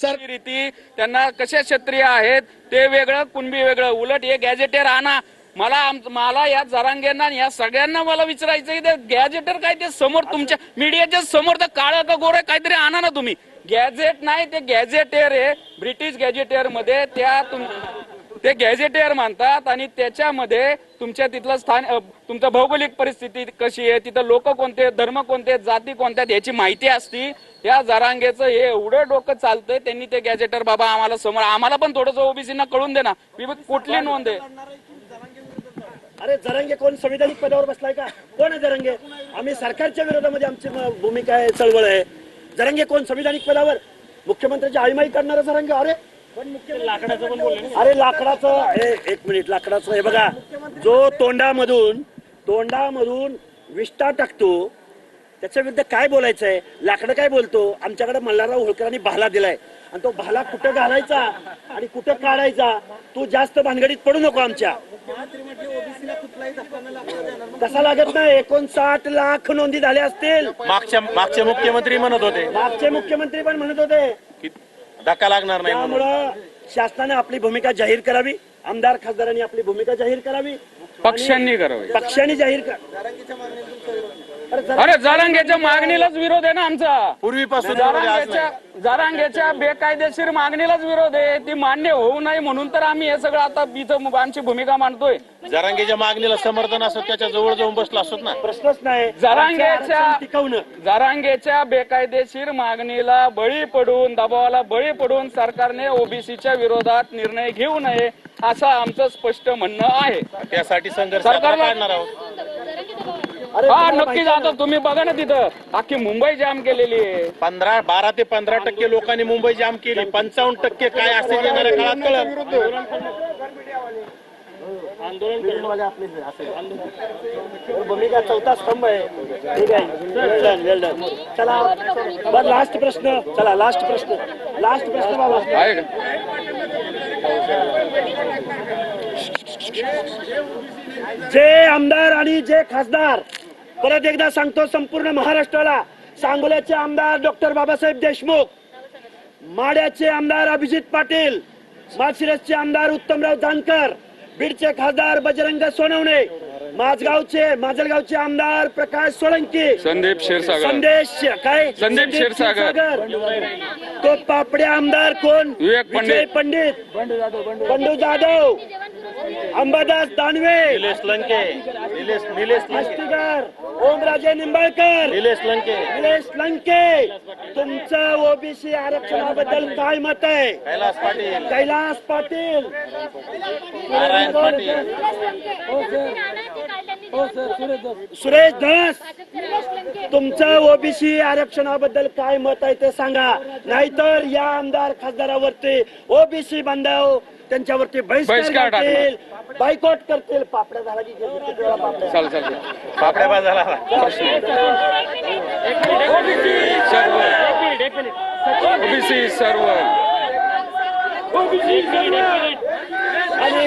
Sir रीती त्यांना कशा क्षत्रिय आहेत ते वेगळं कुणबी वेगळं. उलट हे गॅजेटेर आणा. मला मला या जरांगेंना या सगळ्यांना मला विचारायचं की ते गॅजेटर काय ते समोर तुमच्या मीडियाच्या समोर तर काळं का गोरं काहीतरी आणा ना तुम्ही. गॅजेट नाही ते गॅजेटेर आहे. ब्रिटिश गॅजेटेरमध्ये त्या तुम ते गॅजेटेअर मानतात आणि त्याच्यामध्ये तुमच्या तिथलं स्थान तुमचं भौगोलिक परिस्थिती कशी आहे तिथं लोक कोणते धर्म कोणते जाती कोणत्या याची माहिती असती. या जरांगेचं हे एवढं डोकं चालतंय त्यांनी ते गॅजेटर बाबा आम्हाला समोर आम्हाला पण थोडंसं ओबीसीना कळून दे ना. मी कुठली नोंद आहे? अरे जरंगे कोण संविधानिक पदावर बसलाय का? कोण आहे जरंगे? आम्ही सरकारच्या विरोधामध्ये आमची भूमिका आहे चळवळ आहे. जरंगे कोण संविधानिक पदावर? मुख्यमंत्र्याची आईमाई करणारा जरंगे? अरे लाकडाचं पण अरे लाकडाचं हे एक मिनिट लाकडाचं. हे बघा जो तोंडामधून तोंडामधून विष्ठा टाकतो त्याच्या विरुद्ध काय बोलायचं आहे लाकडं काय बोलतो? आमच्याकडे मल्हारराव होळकरांनी भाला दिलाय. आणि तो भाला कुठं घालायचा आणि कुठं काढायचा तू जास्त भानगडीत पडू नको आमच्या. तसा लागत नाही. एकोणसाठ लाख नोंदी झाल्या असतील. मागच्या मागचे मुख्यमंत्री म्हणत होते. मागचे मुख्यमंत्री पण म्हणत होते. धक्का लागणार नाही म्हणून. त्यामुळं शासनाने आपली भूमिका जाहीर करावी आमदार खासदारांनी आपली भूमिका जाहीर करावी. पक्षांनी करावं. पक्षांनी जाहीर कर अरे जरा- अरे जरांगेच्या मागणीलाच विरोध आहे ना आमचा. पूर्वीपासून जरांगेच्या जरांगेच्या बेकायदेशीर मागणीलाच विरोध आहे. ती मान्य होऊ नये म्हणून तर आम्ही हे सगळं आता इथं आमची भूमिका मांडतोय. जरांगीच्या मागणीला समर्थन असत त्याच्याजवळ जाऊन बसला असत ना? प्रश्नच नाही. जरांगेच्या- जरांगेच्या बेकायदेशीर मागणीला बळी पडून दबावाला बळी पडून सरकारने ओबीसीच्या विरोधात निर्णय घेऊ नये असं आमचं स्पष्ट म्हणणं आहे. त्यासाठी संघर्ष सरकारला- आपण काढणार आहोत अरे हा नक्की जातो. तुम्ही बघा ना तिथं. अख्खी मुंबई जाम केलेली आहे. पंधरा बारा ते पंधरा टक्के लोकांनी मुंबई जाम केली. पंचावन्न टक्के काय असेल येणाऱ्या काळात कळत आंदोलन भूमिका चौथा स्तंभ आहे. ठीक आहे. चला बरं लास्ट प्रश्न. चला लास्ट प्रश्न. लास्ट प्रश्न बाबा. जे आमदार आणि जे खासदार. परत एकदा सांगतो संपूर्ण महाराष्ट्राला. सांगोल्याचे आमदार डॉक्टर बाबासाहेब देशमुख माड्याचे आमदार अभिजित पाटील माळशिरसचे आमदार उत्तमराव जानकर बीडचे खासदार बजरंग सोनवणे माझगावचे माजलगावचे आमदार प्रकाश सोळंकी संदीप क्षीरसागर. संदेश काय? संदीप क्षीरसागर. तो पापडे आमदार कोण? विवेक पंडित. पंडित. बंडू जाधव. अंबादास दानवे निलेश लंके निलेश निलेश आष्टीकर ओमराजे निंबाळकर निलेश लंके निलेश लंके तुमचं ओबीसी आरक्षणाबद्दल काय मत आहे कैलास पाटील कैलास पाटील नारायण पाटील सुरेश धस तुमचं ओबीसी आरक्षणाबद्दल काय मत आहे ते सांगा. नाहीतर या आमदार खासदारावरती ओबीसी बांधव त्यांच्यावरती बहिष्कार. करतील बायकॉट करतील. पापड्या झाला की पापड्या चाल चाल पापड्या बाजाला सर्व. ओबीसी सर्व. आणि